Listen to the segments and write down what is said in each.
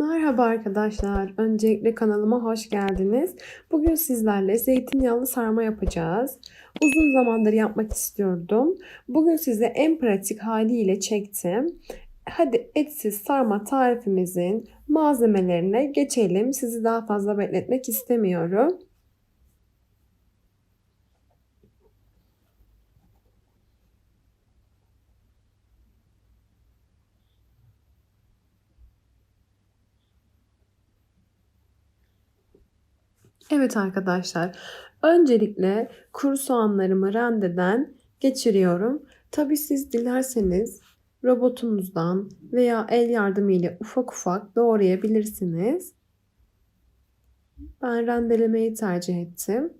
Merhaba arkadaşlar. Öncelikle kanalıma hoş geldiniz. Bugün sizlerle zeytinyağlı sarma yapacağız. Uzun zamandır yapmak istiyordum. Bugün size en pratik haliyle çektim. Hadi etsiz sarma tarifimizin malzemelerine geçelim. Sizi daha fazla bekletmek istemiyorum. Evet arkadaşlar, öncelikle kuru soğanlarımı rendeden geçiriyorum. Tabi siz dilerseniz robotunuzdan veya el yardımıyla ufak ufak doğrayabilirsiniz. Ben rendelemeyi tercih ettim.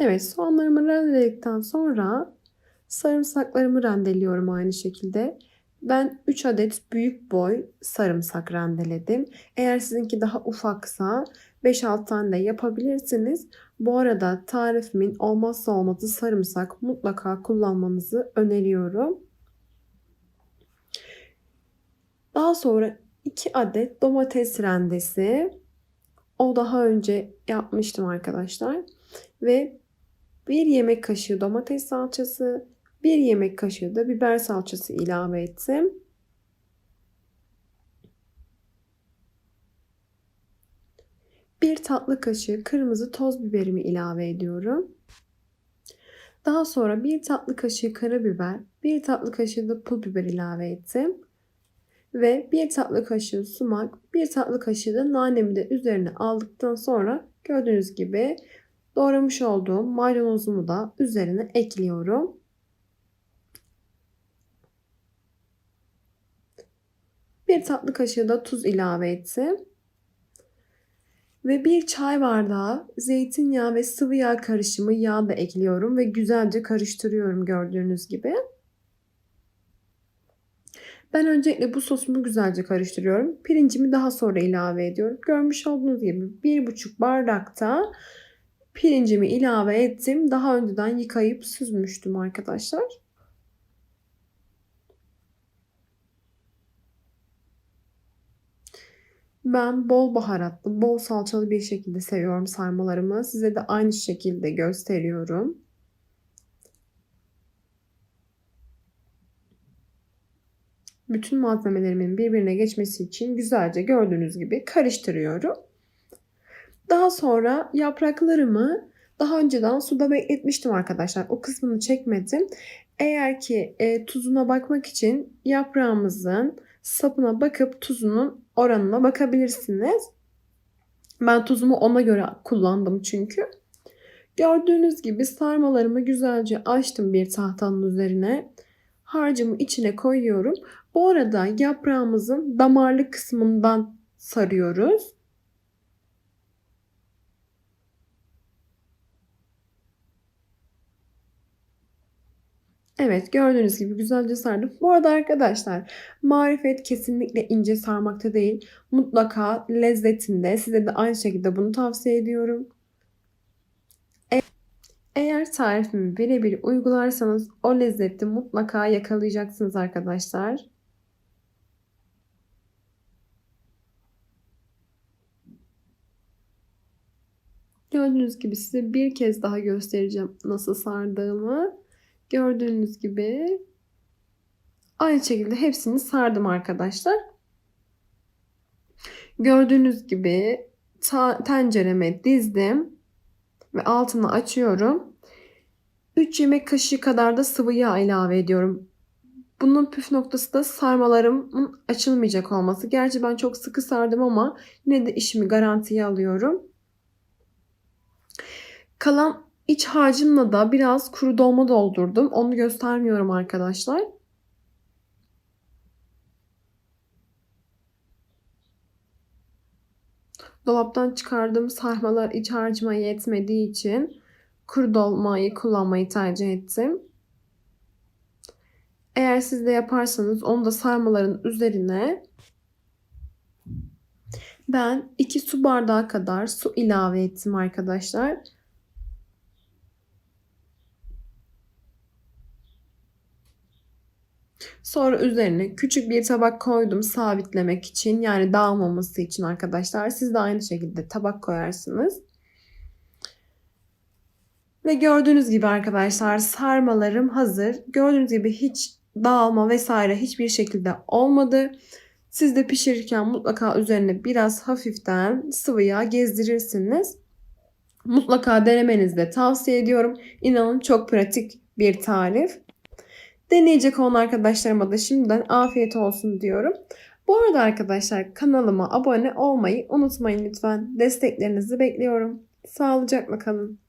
Evet soğanlarımı rendeledikten sonra sarımsaklarımı rendeliyorum aynı şekilde. Ben 3 adet büyük boy sarımsak rendeledim. Eğer sizinki daha ufaksa 5-6 tane de yapabilirsiniz. Bu arada tarifimin olmazsa olmazı sarımsak mutlaka kullanmanızı öneriyorum. Daha sonra 2 adet domates rendesi. O daha önce yapmıştım arkadaşlar. Ve 1 yemek kaşığı domates salçası, 1 yemek kaşığı da biber salçası ilave ettim. Bir tatlı kaşığı kırmızı toz biberimi ilave ediyorum. Daha sonra bir tatlı kaşığı karabiber, bir tatlı kaşığı da pul biber ilave ettim. Ve bir tatlı kaşığı sumak, bir tatlı kaşığı da nanemi de üzerine aldıktan sonra gördüğünüz gibi doğramış olduğum maydanozumu da üzerine ekliyorum. Bir tatlı kaşığı da tuz ilave ettim. Ve bir çay bardağı zeytinyağı ve sıvı yağ karışımı yağ da ekliyorum ve güzelce karıştırıyorum gördüğünüz gibi. Ben öncelikle bu sosumu güzelce karıştırıyorum. Pirincimi daha sonra ilave ediyorum. Görmüş olduğunuz gibi bir buçuk bardakta pirincimi ilave ettim. Daha önceden yıkayıp süzmüştüm arkadaşlar. Ben bol baharatlı, bol salçalı bir şekilde seviyorum sarmalarımı. Size de aynı şekilde gösteriyorum. Bütün malzemelerimin birbirine geçmesi için güzelce gördüğünüz gibi karıştırıyorum. Daha sonra yapraklarımı daha önceden suda bekletmiştim arkadaşlar. O kısmını çekmedim. Eğer ki e, tuzuna bakmak için yaprağımızın sapına bakıp tuzunun oranına bakabilirsiniz. Ben tuzumu ona göre kullandım çünkü. Gördüğünüz gibi sarmalarımı güzelce açtım bir tahtanın üzerine. Harcımı içine koyuyorum. Bu arada yaprağımızın damarlı kısmından sarıyoruz. Evet gördüğünüz gibi güzelce sardım. Bu arada arkadaşlar marifet kesinlikle ince sarmakta değil. Mutlaka lezzetinde. Size de aynı şekilde bunu tavsiye ediyorum. E, eğer tarifimi birebir uygularsanız o lezzeti mutlaka yakalayacaksınız arkadaşlar. Gördüğünüz gibi size bir kez daha göstereceğim nasıl sardığımı. Gördüğünüz gibi aynı şekilde hepsini sardım arkadaşlar. Gördüğünüz gibi tencereme dizdim ve altını açıyorum. 3 yemek kaşığı kadar da sıvı yağ ilave ediyorum. Bunun püf noktası da sarmalarımın açılmayacak olması. Gerçi ben çok sıkı sardım ama yine de işimi garantiye alıyorum. Kalan İç harcımla da biraz kuru dolma doldurdum. Onu göstermiyorum arkadaşlar. Dolaptan çıkardığım sarmalar iç harcıma yetmediği için kuru dolmayı kullanmayı tercih ettim. Eğer siz de yaparsanız onu da sarmaların üzerine ben 2 su bardağı kadar su ilave ettim arkadaşlar. Sonra üzerine küçük bir tabak koydum sabitlemek için. Yani dağılmaması için arkadaşlar. Siz de aynı şekilde tabak koyarsınız. Ve gördüğünüz gibi arkadaşlar sarmalarım hazır. Gördüğünüz gibi hiç dağılma vesaire hiçbir şekilde olmadı. Siz de pişirirken mutlaka üzerine biraz hafiften sıvı yağ gezdirirsiniz. Mutlaka denemenizi de tavsiye ediyorum. İnanın çok pratik bir tarif. Deneyecek olan arkadaşlarıma da şimdiden afiyet olsun diyorum. Bu arada arkadaşlar kanalıma abone olmayı unutmayın lütfen. Desteklerinizi bekliyorum. Sağlıcakla kalın.